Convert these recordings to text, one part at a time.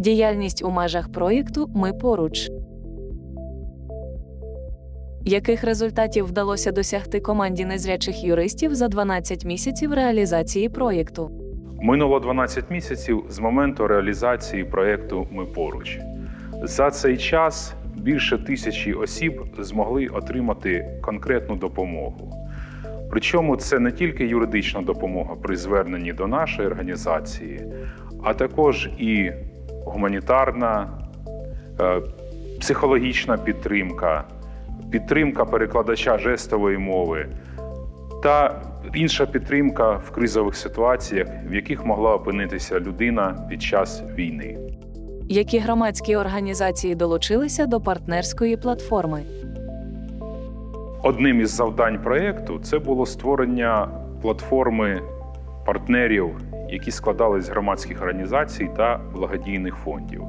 Діяльність у межах проєкту Ми поруч. Яких результатів вдалося досягти команді незрячих юристів за 12 місяців реалізації проєкту? Минуло 12 місяців з моменту реалізації проєкту Ми поруч. За цей час більше тисячі осіб змогли отримати конкретну допомогу. Причому це не тільки юридична допомога при зверненні до нашої організації, а також і гуманітарна, е, психологічна підтримка, підтримка перекладача жестової мови та інша підтримка в кризових ситуаціях, в яких могла опинитися людина під час війни. Які громадські організації долучилися до партнерської платформи? Одним із завдань проєкту це було створення платформи партнерів, які складались з громадських організацій та благодійних фондів.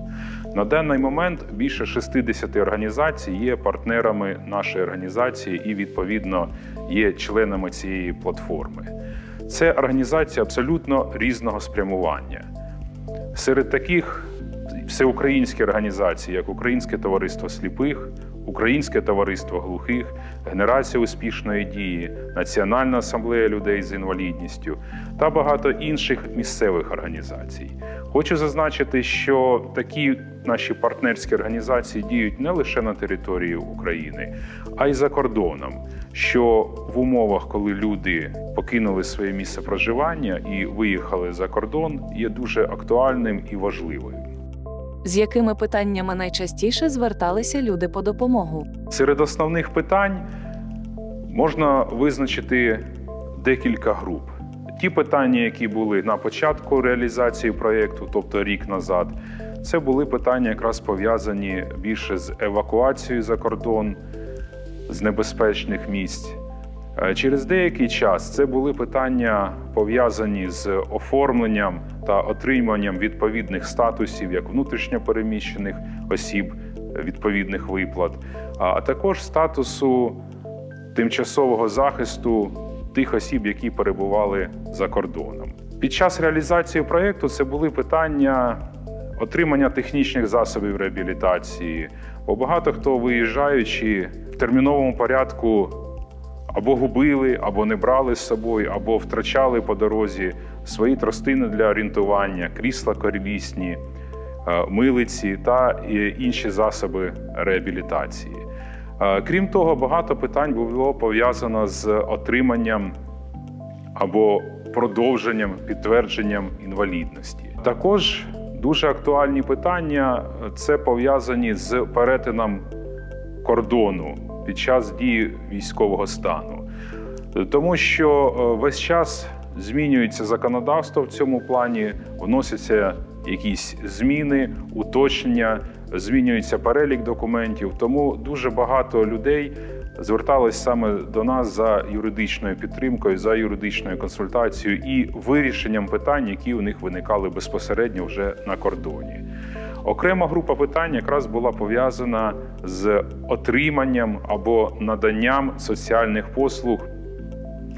На даний момент більше 60 організацій є партнерами нашої організації і, відповідно, є членами цієї платформи. Це організації абсолютно різного спрямування. Серед таких всеукраїнські організації, як Українське товариство сліпих, Українське товариство глухих, Генерація успішної дії, Національна асамблея людей з інвалідністю та багато інших місцевих організацій. Хочу зазначити, що такі наші партнерські організації діють не лише на території України, а й за кордоном. Що в умовах, коли люди покинули своє місце проживання і виїхали за кордон, є дуже актуальним і важливим. З якими питаннями найчастіше зверталися люди по допомогу? Серед основних питань можна визначити декілька груп. Ті питання, які були на початку реалізації проєкту, тобто рік назад, це були питання, якраз пов'язані більше з евакуацією за кордон, з небезпечних місць. Е, Через деякий час це були питання пов'язані з оформленням та отриманням відповідних статусів як внутрішньопереміщених осіб, е, відповідних виплат, а також статусу тимчасового захисту тих осіб, які перебували за кордоном. Під час реалізації проєкту це були питання отримання технічних засобів реабілітації, бо багато хто виїжджаючи в терміновому порядку або губили, або не брали з собою, або втрачали по дорозі свої тростини для орієнтування, крісла корілісні, е, милиці та е, інші засоби реабілітації. Е, Крім того, багато питань було пов'язано з отриманням або продовженням, підтвердженням інвалідності. Також дуже актуальні питання це пов'язані з перетином кордону під час дії військового стану, тому що е, весь час змінюється законодавство в цьому плані, вносяться якісь зміни, уточнення, змінюється перелік документів. Тому дуже багато людей звертались саме до нас за юридичною підтримкою, за юридичною консультацією і вирішенням питань, які у них виникали безпосередньо вже на кордоні. Окрема група питань якраз була пов'язана з отриманням або наданням соціальних послуг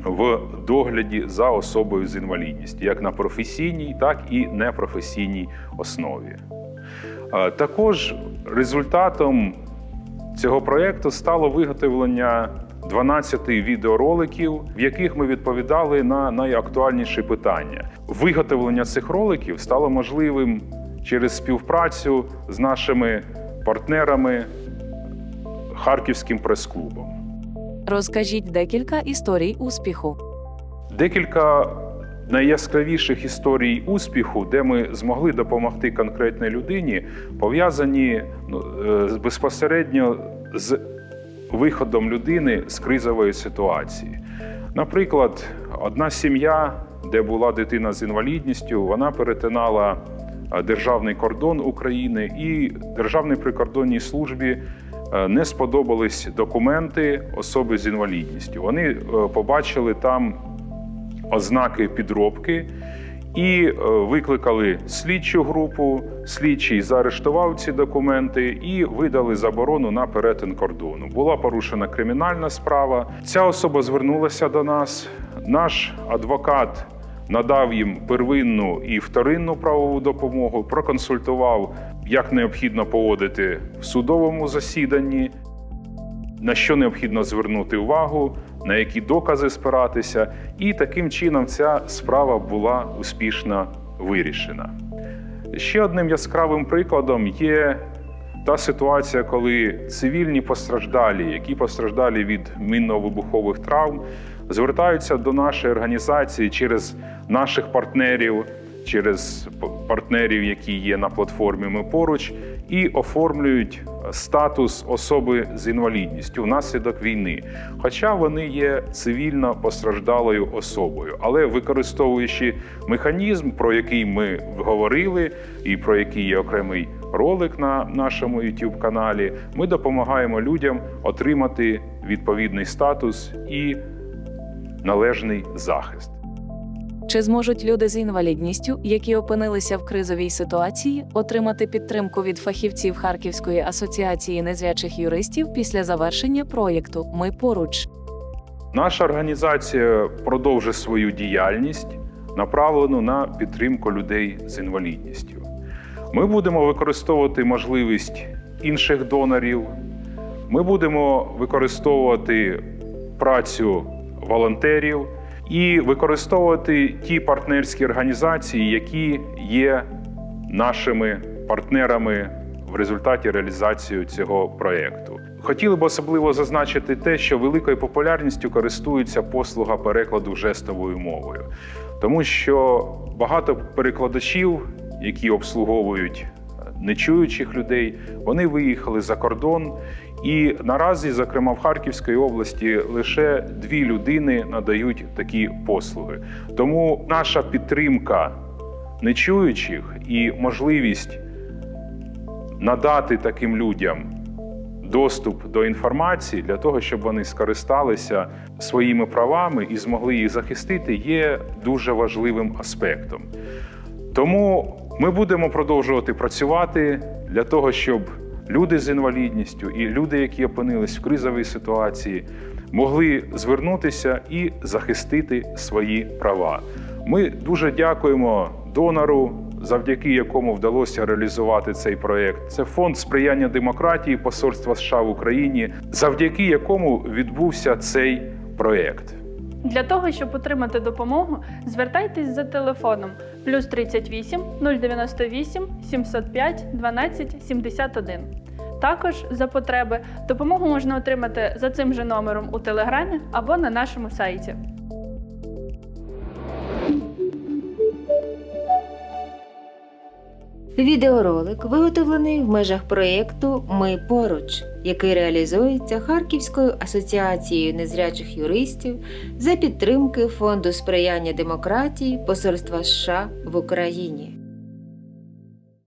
в догляді за особою з інвалідністю, як на професійній, так і непрофесійній основі. Також результатом цього проєкту стало виготовлення 12 відеороликів, в яких ми відповідали на найактуальніші питання. Виготовлення цих роликів стало можливим через співпрацю з нашими партнерами Харківським прес-клубом. Розкажіть декілька історій успіху. Декілька найяскравіших історій успіху, де ми змогли допомогти конкретній людині, пов'язані ну, е, безпосередньо з виходом людини з кризової ситуації. Наприклад, одна сім'я, де була дитина з інвалідністю, вона перетинала державний кордон України і Державній прикордонній службі е, не сподобались документи особи з інвалідністю. Вони е, побачили там ознаки підробки і е, викликали слідчу групу. Слідчий заарештував ці документи і видали заборону на перетин кордону. Була порушена кримінальна справа. Ця особа звернулася до нас. Наш адвокат надав їм первинну і вторинну правову допомогу, проконсультував, як необхідно поводити в судовому засіданні, на що необхідно звернути увагу, на які докази спиратися, і таким чином ця справа була успішно вирішена. Ще одним яскравим прикладом є та ситуація, коли цивільні постраждалі, які постраждалі від мінно-вибухових травм, звертаються до нашої організації через наших партнерів, через партнерів, які є на платформі Ми поруч, і оформлюють статус особи з інвалідністю внаслідок війни. Хоча вони є цивільно постраждалою особою, але використовуючи механізм, про який ми говорили, і про який є окремий ролик на нашому youtube каналі, ми допомагаємо людям отримати відповідний статус і належний захист. Чи зможуть люди з інвалідністю, які опинилися в кризовій ситуації, отримати підтримку від фахівців Харківської асоціації незрячих юристів після завершення проєкту Ми поруч? Наша організація продовжить свою діяльність, направлену на підтримку людей з інвалідністю. Ми будемо використовувати можливість інших донорів. Ми будемо використовувати працю волонтерів і використовувати ті партнерські організації, які є нашими партнерами в результаті реалізації цього проєкту. Хотіли б особливо зазначити те, що великою популярністю користується послуга перекладу жестовою мовою, тому що багато перекладачів, які обслуговують нечуючих людей, вони виїхали за кордон. І наразі, зокрема в Харківській області, лише дві людини надають такі послуги. Тому наша підтримка нечуючих і можливість надати таким людям доступ до інформації для того, щоб вони скористалися своїми правами і змогли їх захистити, є дуже важливим аспектом. Тому ми будемо продовжувати працювати для того, щоб люди з інвалідністю і люди, які опинились в кризовій ситуації, могли звернутися і захистити свої права. Ми дуже дякуємо донору, завдяки якому вдалося реалізувати цей проєкт. Це фонд сприяння демократії Посольства США в Україні, завдяки якому відбувся цей проєкт. Для того, щоб отримати допомогу, звертайтесь за телефоном плюс 38 098 705 12 71. Також за потреби допомогу можна отримати за цим же номером у телеграмі або на нашому сайті. Відеоролик виготовлений в межах проєкту Ми поруч, який реалізується Харківською асоціацією незрячих юристів за підтримки Фонду сприяння демократії Посольства США в Україні.